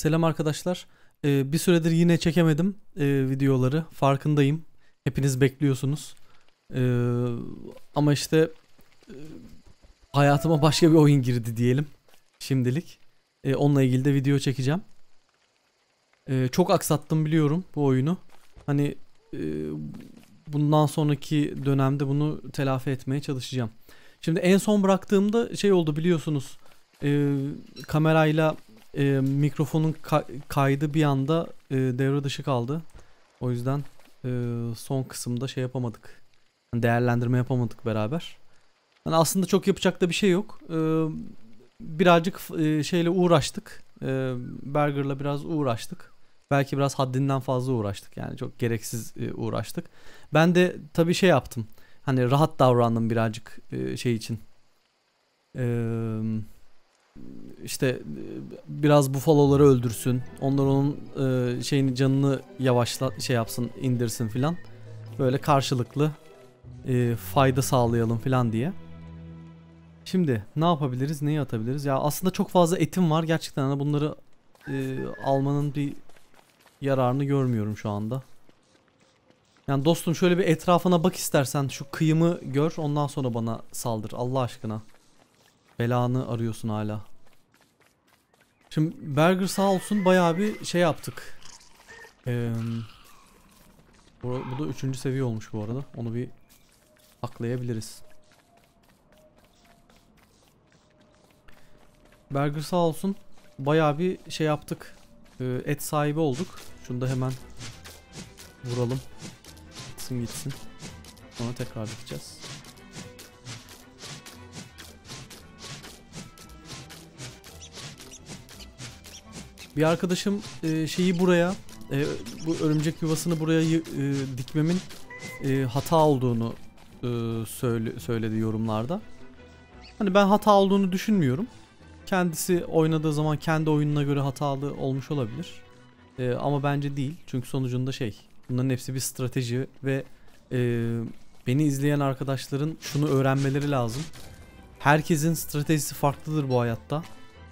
Selam arkadaşlar. Ee, bir süredir yine çekemedim e, videoları. Farkındayım. Hepiniz bekliyorsunuz. Ee, ama işte e, hayatıma başka bir oyun girdi diyelim. Şimdilik. Ee, onunla ilgili de video çekeceğim. Ee, çok aksattım biliyorum bu oyunu. Hani e, bundan sonraki dönemde bunu telafi etmeye çalışacağım. Şimdi en son bıraktığımda şey oldu biliyorsunuz. E, kamerayla e, mikrofonun ka- kaydı bir anda e, devre dışı kaldı. O yüzden e, son kısımda şey yapamadık. Değerlendirme yapamadık beraber. Hani aslında çok yapacak da bir şey yok. E, birazcık e, şeyle uğraştık. E, Burger'la biraz uğraştık. Belki biraz haddinden fazla uğraştık. Yani çok gereksiz e, uğraştık. Ben de tabii şey yaptım. Hani rahat davrandım birazcık e, şey için. Eee işte e, biraz bufaloları öldürsün. Onlar onun e, şeyini canını yavaşla şey yapsın, indirsin filan. Böyle karşılıklı e, fayda sağlayalım filan diye. Şimdi ne yapabiliriz? Neyi atabiliriz? Ya aslında çok fazla etim var. Gerçekten hani bunları e, almanın bir yararını görmüyorum şu anda. Yani dostum şöyle bir etrafına bak istersen şu kıyımı gör ondan sonra bana saldır Allah aşkına. Belanı arıyorsun hala. Şimdi Burger sağ olsun bayağı bir şey yaptık. Ee, bu, bu da üçüncü seviye olmuş bu arada. Onu bir aklayabiliriz. Burger sağ olsun bayağı bir şey yaptık. Ee, et sahibi olduk. Şunu da hemen vuralım. Gitsin gitsin. Sonra tekrar gideceğiz. Bir arkadaşım e, şeyi buraya e, bu örümcek yuvasını buraya e, dikmemin e, hata olduğunu e, söyle, söyledi yorumlarda. Hani ben hata olduğunu düşünmüyorum. Kendisi oynadığı zaman kendi oyununa göre hatalı olmuş olabilir. E, ama bence değil. Çünkü sonucunda şey bunların hepsi bir strateji ve e, beni izleyen arkadaşların şunu öğrenmeleri lazım. Herkesin stratejisi farklıdır bu hayatta.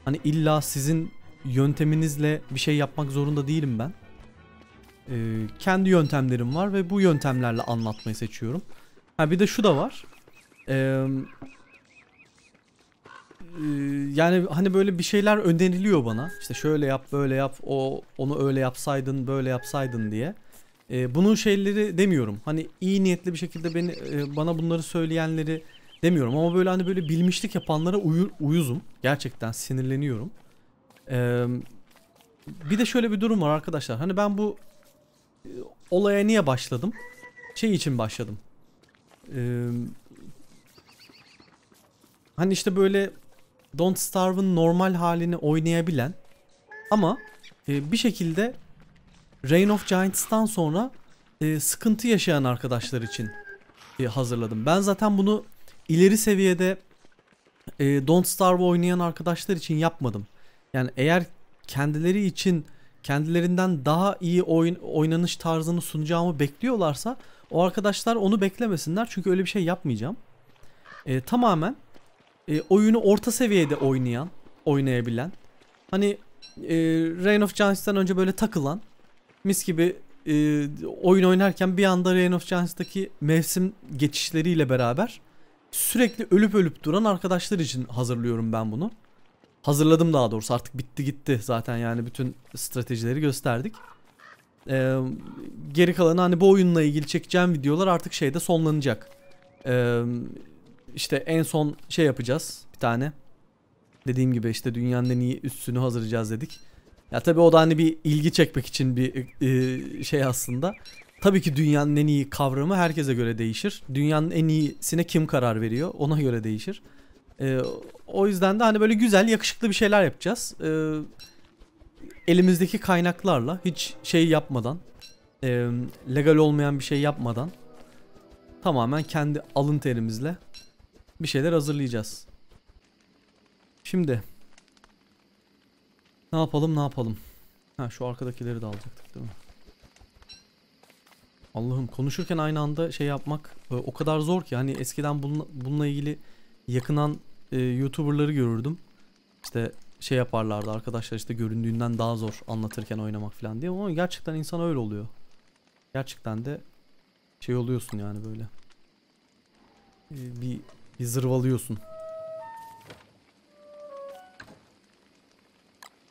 Hani illa sizin yönteminizle bir şey yapmak zorunda değilim ben. Ee, kendi yöntemlerim var ve bu yöntemlerle anlatmayı seçiyorum. Ha bir de şu da var. Ee, e, yani hani böyle bir şeyler öneriliyor bana. İşte şöyle yap, böyle yap, o onu öyle yapsaydın, böyle yapsaydın diye. Ee, bunun şeyleri demiyorum. Hani iyi niyetli bir şekilde beni e, bana bunları söyleyenleri demiyorum ama böyle hani böyle bilmişlik yapanlara uyu, uyuzum. Gerçekten sinirleniyorum. Ee, bir de şöyle bir durum var arkadaşlar. Hani ben bu e, olaya niye başladım? Şey için başladım. Ee, hani işte böyle Don't Starve'ın normal halini oynayabilen ama e, bir şekilde Reign of Giants'tan sonra e, sıkıntı yaşayan arkadaşlar için e, hazırladım. Ben zaten bunu ileri seviyede e, Don't Starve oynayan arkadaşlar için yapmadım. Yani eğer kendileri için kendilerinden daha iyi oyun oynanış tarzını sunacağımı bekliyorlarsa o arkadaşlar onu beklemesinler çünkü öyle bir şey yapmayacağım. E, tamamen e, oyunu orta seviyede oynayan, oynayabilen, hani e, Reign of Giants'tan önce böyle takılan, mis gibi e, oyun oynarken bir anda Reign of Giants'taki mevsim geçişleriyle beraber sürekli ölüp ölüp duran arkadaşlar için hazırlıyorum ben bunu. Hazırladım daha doğrusu artık bitti gitti zaten yani bütün stratejileri gösterdik. Ee, geri kalanı hani bu oyunla ilgili çekeceğim videolar artık şeyde sonlanacak. Ee, işte en son şey yapacağız bir tane. Dediğim gibi işte dünyanın en iyi üstünü hazırlayacağız dedik. Ya tabii o da hani bir ilgi çekmek için bir e, şey aslında. Tabii ki dünyanın en iyi kavramı herkese göre değişir. Dünyanın en iyisine kim karar veriyor ona göre değişir. Ee, o yüzden de hani böyle güzel yakışıklı bir şeyler yapacağız. Ee, elimizdeki kaynaklarla hiç şey yapmadan e, legal olmayan bir şey yapmadan tamamen kendi alın terimizle bir şeyler hazırlayacağız. Şimdi ne yapalım ne yapalım. Ha şu arkadakileri de alacaktık değil mi? Allah'ım konuşurken aynı anda şey yapmak e, o kadar zor ki hani eskiden bununla, bununla ilgili yakınan e, YouTuber'ları görürdüm. İşte şey yaparlardı arkadaşlar işte göründüğünden daha zor anlatırken oynamak falan diye ama gerçekten insan öyle oluyor. Gerçekten de şey oluyorsun yani böyle. Ee, bir, bir zırvalıyorsun.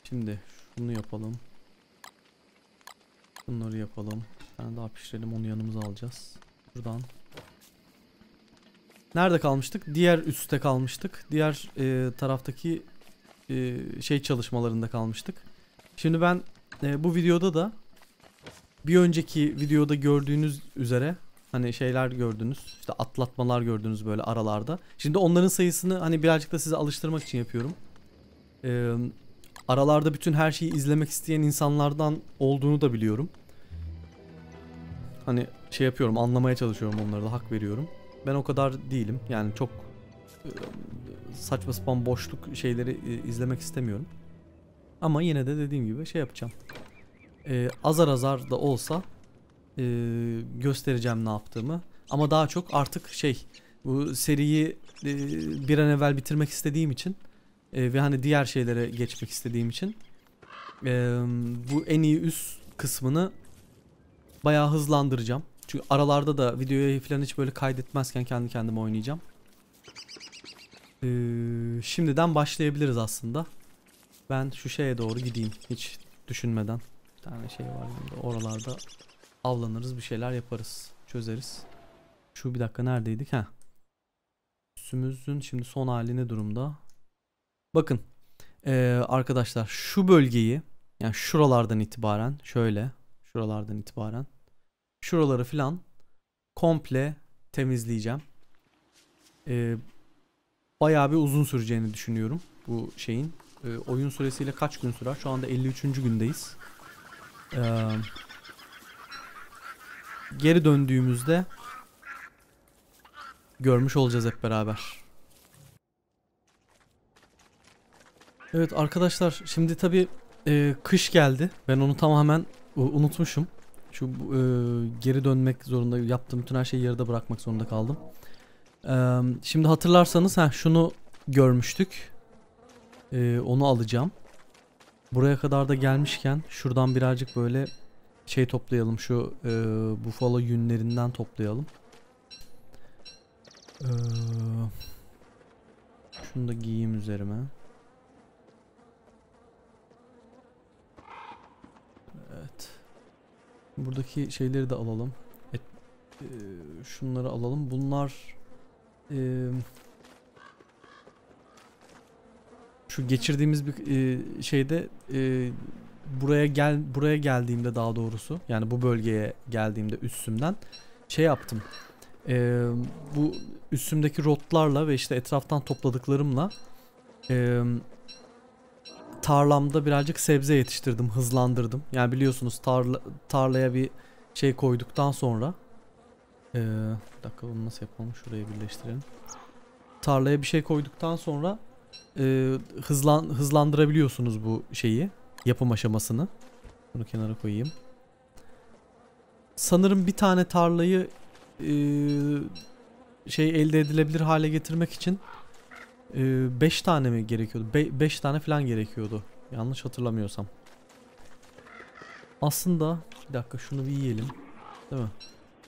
Şimdi şunu yapalım. Bunları yapalım. Bir tane daha pişirelim onu yanımıza alacağız. Buradan. Nerede kalmıştık? Diğer üstte kalmıştık. Diğer e, taraftaki e, şey çalışmalarında kalmıştık. Şimdi ben e, bu videoda da bir önceki videoda gördüğünüz üzere hani şeyler gördünüz. işte atlatmalar gördünüz böyle aralarda. Şimdi onların sayısını hani birazcık da size alıştırmak için yapıyorum. Ee, aralarda bütün her şeyi izlemek isteyen insanlardan olduğunu da biliyorum. Hani şey yapıyorum anlamaya çalışıyorum onlara da hak veriyorum. Ben o kadar değilim. Yani çok e, saçma sapan boşluk şeyleri e, izlemek istemiyorum. Ama yine de dediğim gibi şey yapacağım. Ee, azar azar da olsa e, göstereceğim ne yaptığımı. Ama daha çok artık şey bu seriyi e, bir an evvel bitirmek istediğim için e, ve hani diğer şeylere geçmek istediğim için e, bu en iyi üst kısmını bayağı hızlandıracağım. Çünkü aralarda da videoyu falan hiç böyle kaydetmezken kendi kendime oynayacağım. Ee, şimdiden başlayabiliriz aslında. Ben şu şeye doğru gideyim hiç düşünmeden. Bir tane şey var burada. Oralarda avlanırız bir şeyler yaparız. Çözeriz. Şu bir dakika neredeydik? ha? Üstümüzün şimdi son hali ne durumda? Bakın ee, arkadaşlar şu bölgeyi yani şuralardan itibaren şöyle şuralardan itibaren şuraları filan komple temizleyeceğim. Ee, bayağı bir uzun süreceğini düşünüyorum bu şeyin. Ee, oyun süresiyle kaç gün sürer? Şu anda 53. gündeyiz. Ee, geri döndüğümüzde görmüş olacağız hep beraber. Evet arkadaşlar şimdi tabi e, kış geldi. Ben onu tamamen unutmuşum. Şu e, geri dönmek zorunda yaptığım bütün her şeyi yarıda bırakmak zorunda kaldım. E, şimdi hatırlarsanız ha şunu görmüştük. E, onu alacağım. Buraya kadar da gelmişken şuradan birazcık böyle şey toplayalım. Şu e, bufalo yünlerinden toplayalım. E, şunu da giyeyim üzerime. Evet. Buradaki şeyleri de alalım. Et, e, şunları alalım. Bunlar e, şu geçirdiğimiz bir e, şeyde e, buraya gel buraya geldiğimde daha doğrusu yani bu bölgeye geldiğimde üstümden şey yaptım. E, bu üstümdeki rotlarla ve işte etraftan topladıklarımla e, tarlamda birazcık sebze yetiştirdim, hızlandırdım. Yani biliyorsunuz tarla, tarlaya bir şey koyduktan sonra ee, bir dakika bunu nasıl yapalım? Şuraya birleştirelim. Tarlaya bir şey koyduktan sonra e, hızlan hızlandırabiliyorsunuz bu şeyi, yapım aşamasını. Bunu kenara koyayım. Sanırım bir tane tarlayı e, şey elde edilebilir hale getirmek için 5 ee, tane mi gerekiyordu? 5 tane falan gerekiyordu. Yanlış hatırlamıyorsam. Aslında bir dakika şunu bir yiyelim. Değil mi?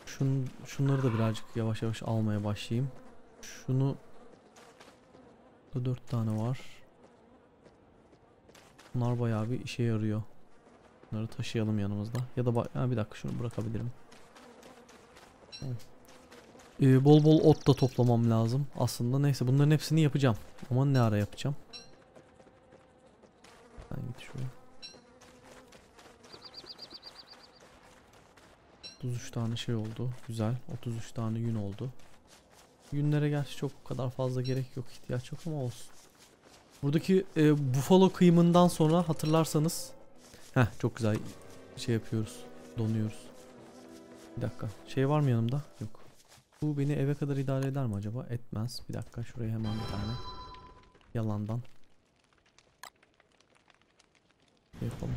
Şun, şunları da birazcık yavaş yavaş almaya başlayayım. Şunu da 4 tane var. Bunlar bayağı bir işe yarıyor. Bunları taşıyalım yanımızda. Ya da ha, bir dakika şunu bırakabilirim. Tamam. Ee, bol bol ot da toplamam lazım aslında. Neyse bunların hepsini yapacağım. Ama ne ara yapacağım? Ben git şuraya. 33 tane şey oldu. Güzel. 33 tane yün oldu. Yünlere gerçi çok kadar fazla gerek yok. ihtiyaç yok ama olsun. Buradaki e, buffalo kıyımından sonra hatırlarsanız Heh çok güzel şey yapıyoruz. Donuyoruz. Bir dakika. Şey var mı yanımda? Yok. Bu beni eve kadar idare eder mi acaba? Etmez. Bir dakika şuraya hemen bir tane yalandan şey yapalım.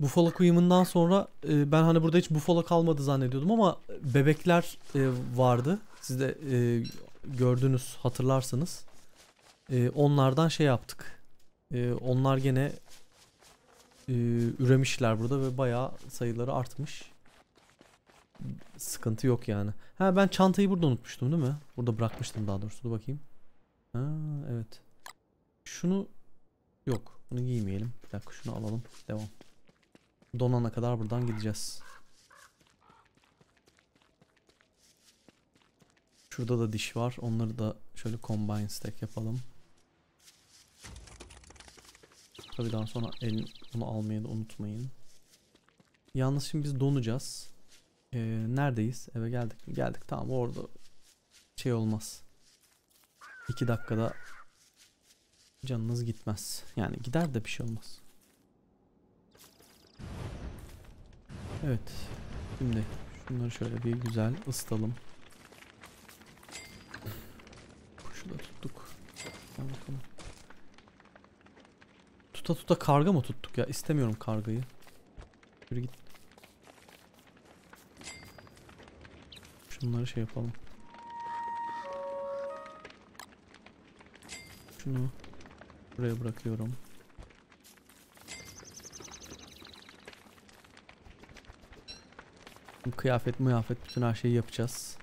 Buffalo kuyumundan sonra e, ben hani burada hiç buffalo kalmadı zannediyordum ama bebekler e, vardı. Siz de e, gördünüz hatırlarsınız. Ee, onlardan şey yaptık. Ee, onlar gene e, üremişler burada ve bayağı sayıları artmış. Sıkıntı yok yani. Ha ben çantayı burada unutmuştum değil mi? Burada bırakmıştım daha doğrusu. Dur bakayım. Ha evet. Şunu yok. Bunu giymeyelim. Bir dakika şunu alalım. Devam. Donana kadar buradan gideceğiz. Şurada da diş var. Onları da şöyle combine stack yapalım. Tabii daha sonra el bunu almayı da unutmayın. Yalnız şimdi biz donacağız. Ee, neredeyiz? Eve geldik mi? Geldik. Tamam orada şey olmaz. 2 dakikada canınız gitmez. Yani gider de bir şey olmaz. Evet. Şimdi şunları şöyle bir güzel ısıtalım. Kuşu da tuttuk. Al bakalım. Tuta tuta karga mı tuttuk ya? İstemiyorum kargayı. Yürü git. Şunları şey yapalım. Şunu buraya bırakıyorum. Kıyafet mıyafet bütün her şeyi yapacağız.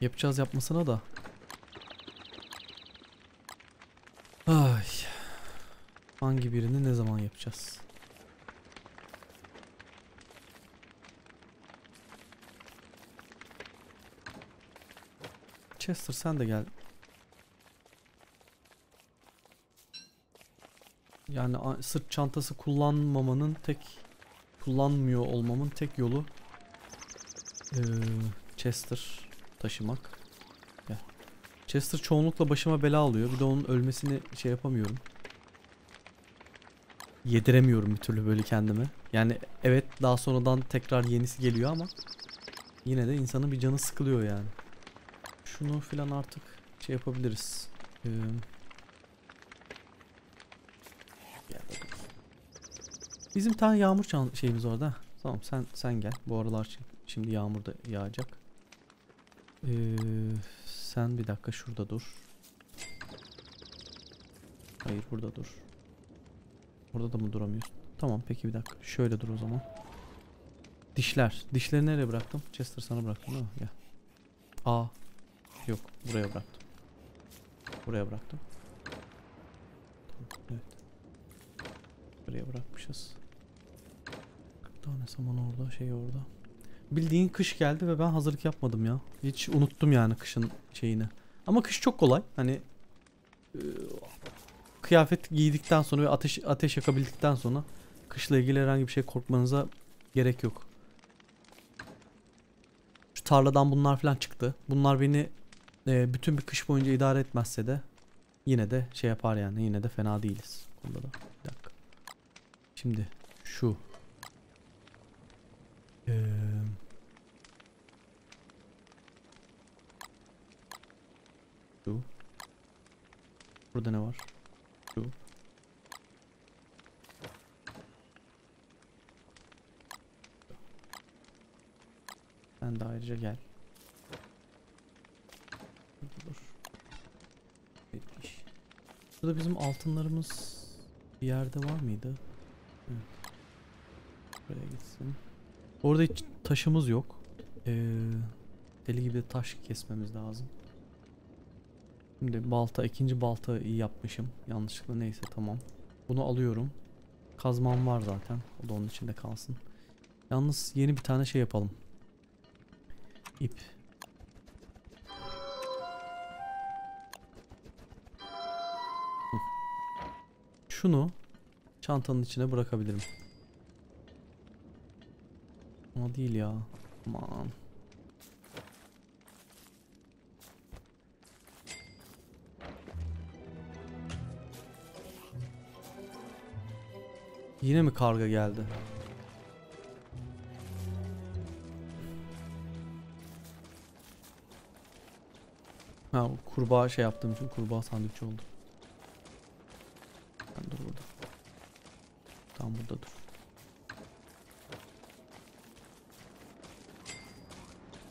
Yapacağız yapmasına da. Ay. Hangi birini ne zaman yapacağız? Chester sen de gel. Yani sırt çantası kullanmamanın tek kullanmıyor olmamın tek yolu eee, Chester taşımak. Gel. Chester çoğunlukla başıma bela alıyor. Bir de onun ölmesini şey yapamıyorum. Yediremiyorum bir türlü böyle kendime. Yani evet daha sonradan tekrar yenisi geliyor ama yine de insanın bir canı sıkılıyor yani. Şunu filan artık şey yapabiliriz. Ee. Bizim tane yağmur çan şeyimiz orada. Tamam sen sen gel. Bu aralar şi- şimdi yağmur da yağacak. Ee, sen bir dakika şurada dur. Hayır burada dur. Orada da mı duramıyorsun? Tamam peki bir dakika. Şöyle dur o zaman. Dişler. Dişleri nereye bıraktım? Chester sana bıraktım değil mi? Gel. Aa. Yok. Buraya bıraktım. Buraya bıraktım. Tamam, evet. Buraya bırakmışız. 40 tane saman orada, şey orada. Bildiğin kış geldi ve ben hazırlık yapmadım ya. Hiç unuttum yani kışın şeyini. Ama kış çok kolay. Hani e, kıyafet giydikten sonra ve ateş ateş yakabildikten sonra kışla ilgili herhangi bir şey korkmanıza gerek yok. Şu tarladan bunlar falan çıktı. Bunlar beni e, bütün bir kış boyunca idare etmezse de yine de şey yapar yani. Yine de fena değiliz. Da. Bir dakika. Şimdi şu. Eee Şu. Burada ne var? Şu. Sen de ayrıca gel. Burada Dur. Yetmiş. Burada bizim altınlarımız bir yerde var mıydı? Evet. Buraya gitsin. Orada hiç taşımız yok. Ee, deli gibi de taş kesmemiz lazım. Şimdi balta, ikinci balta iyi yapmışım. Yanlışlıkla neyse tamam. Bunu alıyorum. Kazmam var zaten. O da onun içinde kalsın. Yalnız yeni bir tane şey yapalım. İp. Şunu çantanın içine bırakabilirim. Ama değil ya. Aman. Yine mi karga geldi? Ha kurbağa şey yaptığım için kurbağa sandviç oldu. Sen dur burada. Tam burada dur.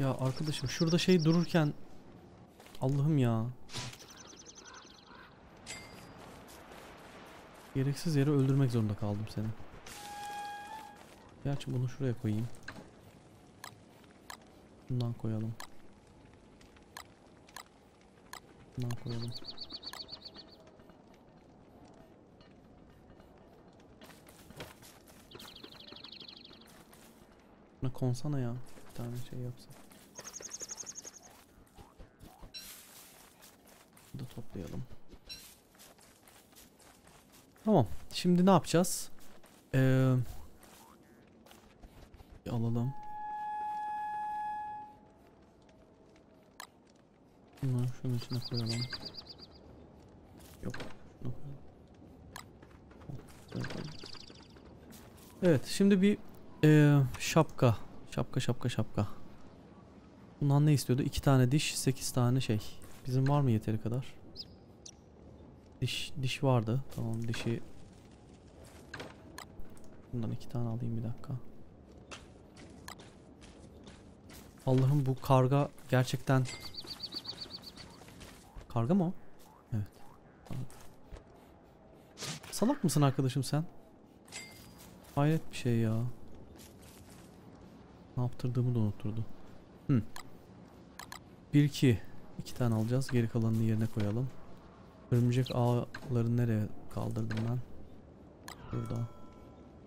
Ya arkadaşım şurada şey dururken Allah'ım ya. Gereksiz yere öldürmek zorunda kaldım seni. Gerçi bunu şuraya koyayım. Bundan koyalım. Bundan koyalım. Buna konsana ya. Bir tane şey yapsa. Bunu da toplayalım. Tamam. Şimdi ne yapacağız? Ee, alalım. Bunu şunun içine koyalım. Yok. Evet şimdi bir ee, şapka. Şapka şapka şapka. Bundan ne istiyordu? 2 tane diş, 8 tane şey. Bizim var mı yeteri kadar? Diş diş vardı. Tamam dişi Bundan iki tane alayım bir dakika. Allah'ım bu karga gerçekten Karga mı o? Evet. Salak mısın arkadaşım sen? Hayret bir şey ya. Ne yaptırdığımı da unutturdu. Hı. 1 2 2 tane alacağız. Geri kalanını yerine koyalım. Örümcek ağları nereye kaldırdım ben? Burada.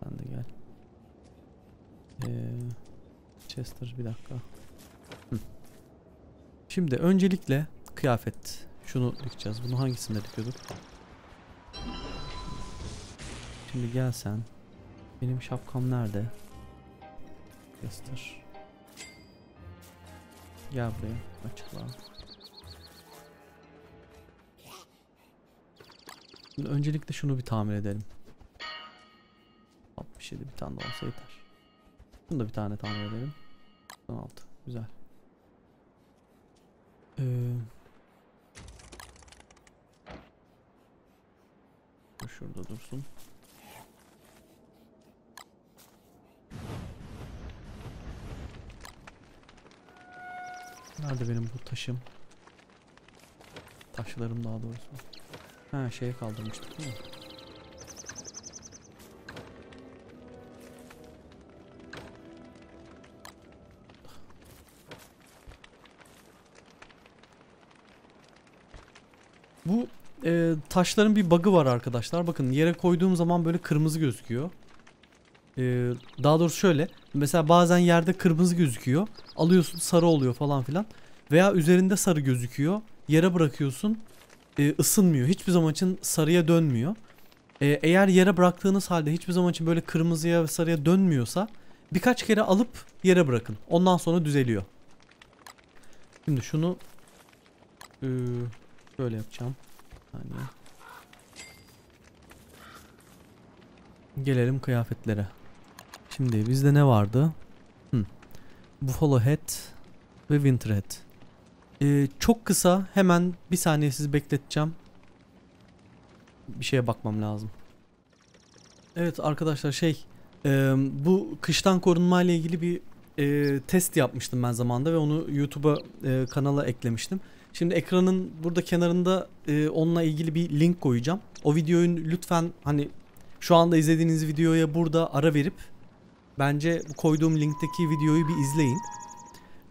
Sen de gel. Ee, Chester bir dakika. Hı. Şimdi öncelikle kıyafet. Şunu dikeceğiz. Bunu hangisinde dikiyorduk? Şimdi gel sen. Benim şapkam nerede? Chester. Gel buraya. Açıkla. Şimdi öncelikle şunu bir tamir edelim. 67 bir tane daha olsa yeter. Bunu da bir tane tamir edelim. 16. Güzel. Ee, şurada dursun. Nerede benim bu taşım? Taşlarım daha doğrusu. Ha şeye kaldırmıştık değil mi? Bu e, taşların bir bug'ı var arkadaşlar. Bakın yere koyduğum zaman böyle kırmızı gözüküyor. E, daha doğrusu şöyle. Mesela bazen yerde kırmızı gözüküyor. Alıyorsun sarı oluyor falan filan. Veya üzerinde sarı gözüküyor. Yere bırakıyorsun. E, ısınmıyor. Hiçbir zaman için sarıya dönmüyor. E, eğer yere bıraktığınız halde hiçbir zaman için böyle kırmızıya ve sarıya dönmüyorsa birkaç kere alıp yere bırakın. Ondan sonra düzeliyor. Şimdi şunu e, Böyle yapacağım. Saniye. Gelelim kıyafetlere. Şimdi bizde ne vardı? Hı. Buffalo Hat ve Winter Hat. Ee, çok kısa hemen bir saniye sizi bekleteceğim. Bir şeye bakmam lazım. Evet arkadaşlar şey e, bu kıştan korunma ile ilgili bir e, test yapmıştım ben zamanda ve onu YouTube'a e, kanala eklemiştim. Şimdi ekranın burada kenarında e, onunla ilgili bir link koyacağım. O videoyu lütfen hani şu anda izlediğiniz videoya burada ara verip bence koyduğum linkteki videoyu bir izleyin.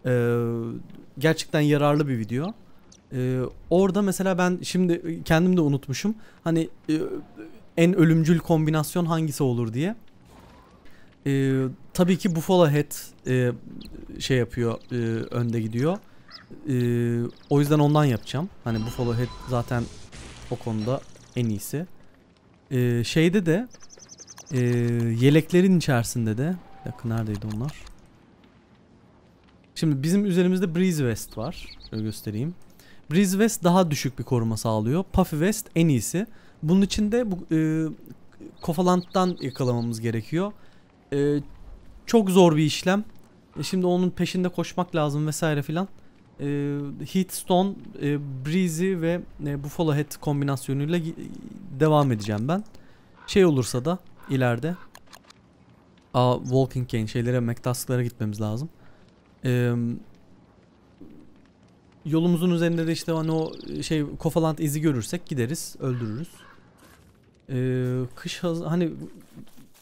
Ee, gerçekten yararlı bir video. Ee, orada mesela ben şimdi kendim de unutmuşum. Hani e, en ölümcül kombinasyon hangisi olur diye. Ee, tabii ki Buffalo Head e, şey yapıyor, e, önde gidiyor. Ee, o yüzden ondan yapacağım. Hani Buffalo Head zaten o konuda en iyisi. Ee, şeyde de e, yeleklerin içerisinde de dakika neredeydi onlar? Şimdi bizim üzerimizde Breeze Vest var. Şöyle göstereyim. Breeze Vest daha düşük bir koruma sağlıyor. Puffy Vest en iyisi. Bunun için de bu e, Kofaland'dan yakalamamız gerekiyor. E, çok zor bir işlem. E, şimdi onun peşinde koşmak lazım vesaire filan e, Heatstone, e, Breezy ve e, Buffalo Head kombinasyonuyla devam edeceğim ben. Şey olursa da ileride Aa, Walking Cane şeylere, McTask'lara gitmemiz lazım. Ee, yolumuzun üzerinde de işte hani o şey kofalant izi görürsek gideriz, öldürürüz. Ee, kış hani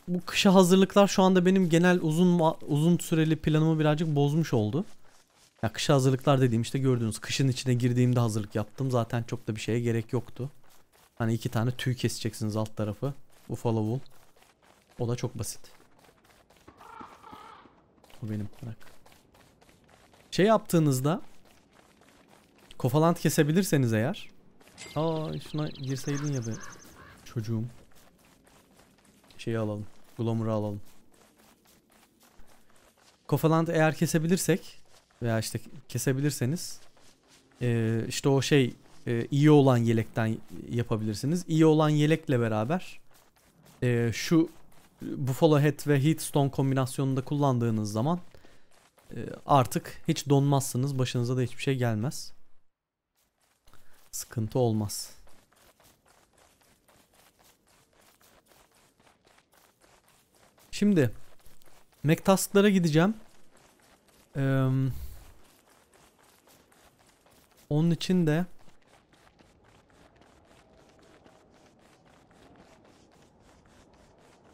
bu kışa hazırlıklar şu anda benim genel uzun uzun süreli planımı birazcık bozmuş oldu. Ya kışa hazırlıklar dediğim işte gördüğünüz kışın içine girdiğimde hazırlık yaptım. Zaten çok da bir şeye gerek yoktu. Hani iki tane tüy keseceksiniz alt tarafı. Buffalo wool. O da çok basit. O benim bırak. Şey yaptığınızda kofalant kesebilirseniz eğer. Aa şuna girseydin ya be çocuğum. Şeyi alalım. Glomer'ı alalım. Kofalant eğer kesebilirsek veya işte kesebilirseniz eee, işte o şey eee, iyi olan yelekten yapabilirsiniz. İyi olan yelekle beraber eee, şu Buffalo Head ve Heatstone kombinasyonunda kullandığınız zaman artık hiç donmazsınız. Başınıza da hiçbir şey gelmez. Sıkıntı olmaz. Şimdi Mac task'lara gideceğim. Eee, onun için de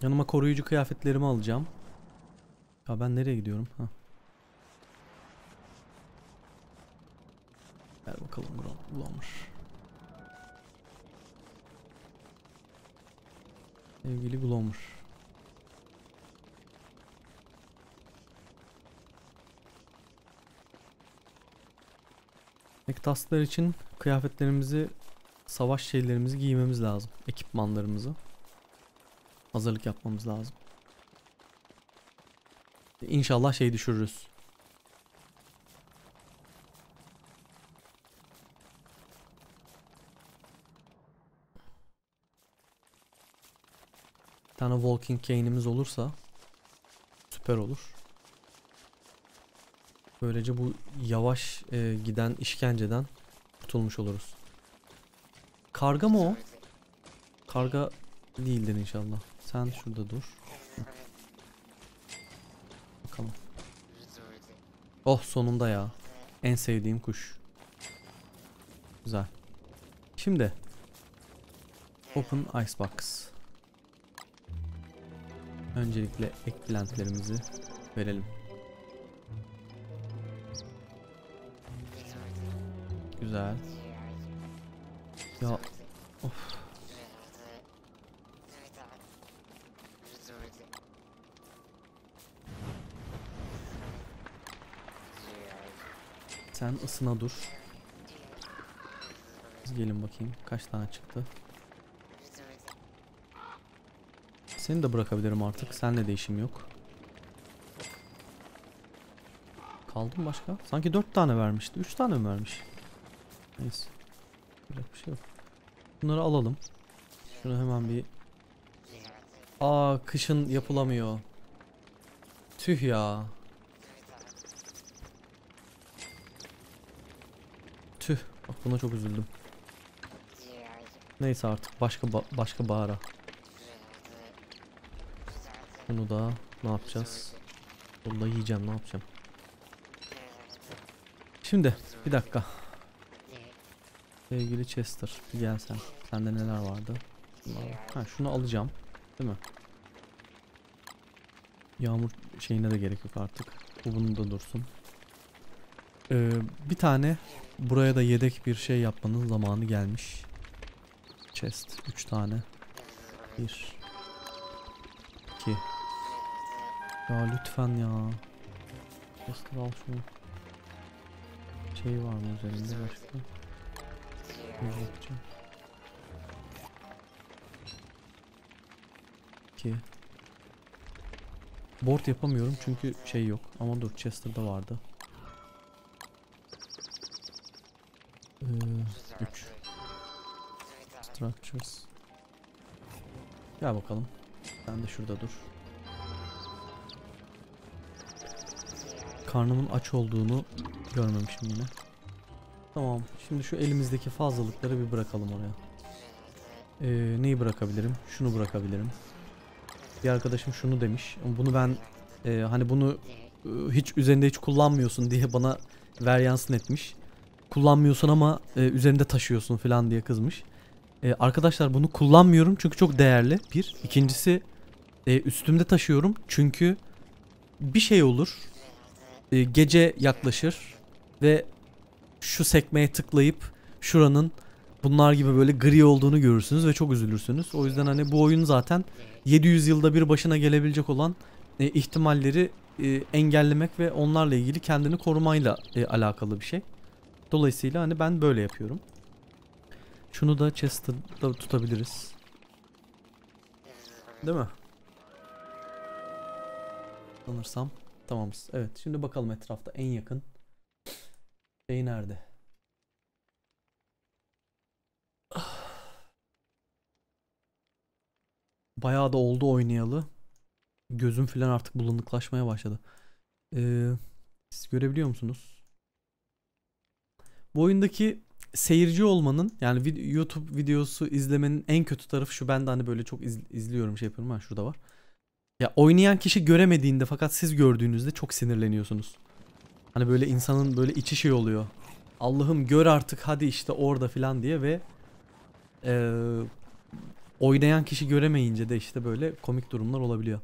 yanıma koruyucu kıyafetlerimi alacağım. Ya ben nereye gidiyorum? Ha. Ver bakalım Glomer. Sevgili Glomer. Ektaslar için kıyafetlerimizi, savaş şeylerimizi giymemiz lazım. Ekipmanlarımızı. Hazırlık yapmamız lazım. İnşallah şey düşürürüz. Walking cane'imiz olursa süper olur. Böylece bu yavaş e, giden işkenceden kurtulmuş oluruz. Karga mı o? Karga değildir inşallah. Sen şurada dur. Bakalım. Oh sonunda ya. En sevdiğim kuş. Güzel. Şimdi. Open Icebox. Öncelikle eklentilerimizi verelim. Güzel. Ya of. Sen ısına dur. Gelin bakayım kaç tane çıktı. Seni de bırakabilirim artık. Senle de işim yok. Kaldı mı başka? Sanki 4 tane vermişti. 3 tane mi vermiş? Neyse. Yapacak bir şey yok. Bunları alalım. Şunu hemen bir... Aa kışın yapılamıyor. Tüh ya. Tüh. Bak buna çok üzüldüm. Neyse artık başka ba- başka bahara. Bunu da ne yapacağız? Bunu da yiyeceğim ne yapacağım? Şimdi bir dakika. Sevgili Chester bir gel sen. Sende neler vardı? Ha şunu alacağım. Değil mi? Yağmur şeyine de gerek yok artık. Bu bunun da dursun. Ee, bir tane buraya da yedek bir şey yapmanın zamanı gelmiş. Chest 3 tane. 1 2 Ya lütfen ya. Chester al şunu. Şey var mı üzerinde başka? Bakacağım. 2 Board yapamıyorum çünkü şey yok. Ama dur Chester'da vardı. 3 Structures Gel bakalım. Sen de şurada dur. Karnımın aç olduğunu görmemişim yine. Tamam. Şimdi şu elimizdeki fazlalıkları bir bırakalım oraya. Ee, neyi bırakabilirim? Şunu bırakabilirim. Bir arkadaşım şunu demiş. Bunu ben e, hani bunu e, hiç üzerinde hiç kullanmıyorsun diye bana ver yansın etmiş. kullanmıyorsun ama e, üzerinde taşıyorsun falan diye kızmış. E, arkadaşlar bunu kullanmıyorum çünkü çok değerli. Bir. İkincisi e, üstümde taşıyorum çünkü bir şey olur. E, gece yaklaşır ve şu sekmeye tıklayıp şuranın bunlar gibi böyle gri olduğunu görürsünüz ve çok üzülürsünüz. O yüzden hani bu oyun zaten 700 yılda bir başına gelebilecek olan e, ihtimalleri e, engellemek ve onlarla ilgili kendini korumayla alakalı bir şey. Dolayısıyla hani ben böyle yapıyorum. Şunu da chest'da tutabiliriz. Değil mi? Sanırsam tamamız. Evet şimdi bakalım etrafta en yakın şey nerede? Bayağı da oldu oynayalı. Gözüm falan artık bulanıklaşmaya başladı. Ee, siz görebiliyor musunuz? Bu oyundaki seyirci olmanın yani vid- YouTube videosu izlemenin en kötü tarafı şu ben de hani böyle çok iz- izliyorum şey yapıyorum ha şurada var. Ya oynayan kişi göremediğinde fakat siz gördüğünüzde çok sinirleniyorsunuz. Hani böyle insanın böyle içi şey oluyor. Allah'ım gör artık hadi işte orada filan diye ve e, oynayan kişi göremeyince de işte böyle komik durumlar olabiliyor.